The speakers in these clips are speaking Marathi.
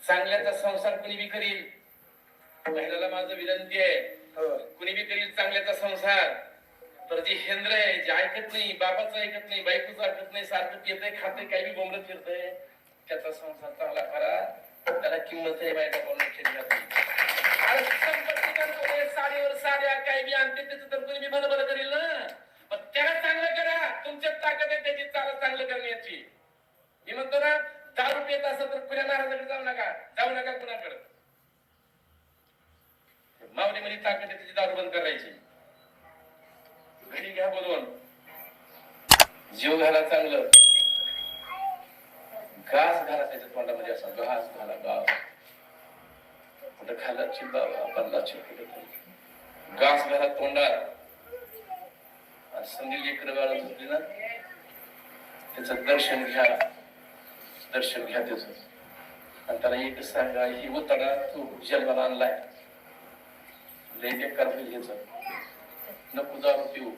चांगल्याचा संसार कुणी बी करील? महिलाला माझं विनंती आहे हो. कुणी बी करील चांगल्याचा संसार? तर जे हेंद्र आहे जे ऐकत नाही बाबाचं ऐकत नाही बायकोचं ऐकत नाही सारखं पितय खाते काही बी बोंबलत फिरतय त्याचा संसार चांगला करा. त्याला किंमत आहे बायका संपत्ती करतोय, साडीवर साड्या काही बी आणते त्याचं तर कुणी बी बरोबर करील ना. पण त्याला चांगलं करा तुमच्यात ताकद आहे त्याची चालत चांगलं करण्याची मी म्हणतो ना येत पित तर खुल्या महाराजाकडे जाऊ नका. जाऊ नका कुणाकडे. माऊलीमध्ये ताकद आहे त्याची दारू बंद करायची. घरी घ्या बोलवून. जीव घाला चांगलं. घास घाला त्याच्या तोंडामध्ये असा. घास घाला घास. कुठं खाला चिंता पल्ला कुठं घास घाला तोंडात. संधी लेकर बाळा होती ना त्याचं दर्शन घ्या. दर्शन घ्या त्याच. आणि त्याला एक सांगा ही उतडा तू जन्माला आणलाय. लय करतील होईल नको दारू पिऊ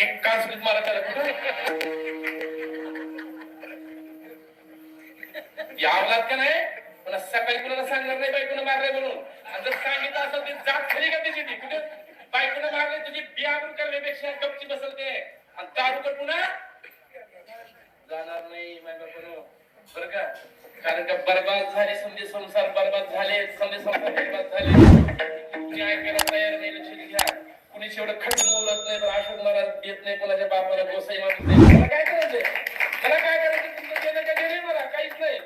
एक कासरीत मारा त्याला यावलात का नाही? पण सकाळी कुणाला सांगणार नाही बायकोनं मारलंय म्हणून. आणि जर सांगितलं असेल ते जात खरी का त्याची ती? कुठे? बायकोनं मारलंय? तुझी बियाबून करण्यापेक्षा गपची बसल ते आणि दारू कर पुन्हा जाणार नाही माझ्या बरं का? कारण का बर्बाद झाली समजे संसार बर्बाद झाले समजे संसार बर्बाद झाले. कुणी ऐकायला तयार नाही लक्ष घ्या. कुणी शेवढं खट बोलत नाही तर अशोक महाराज देत नाही कोणाच्या बापाला गोसाई मारून नाही. मला काय करायचंय? मला काय करायचं तुमचं देणं का गेले मला? काहीच नाही.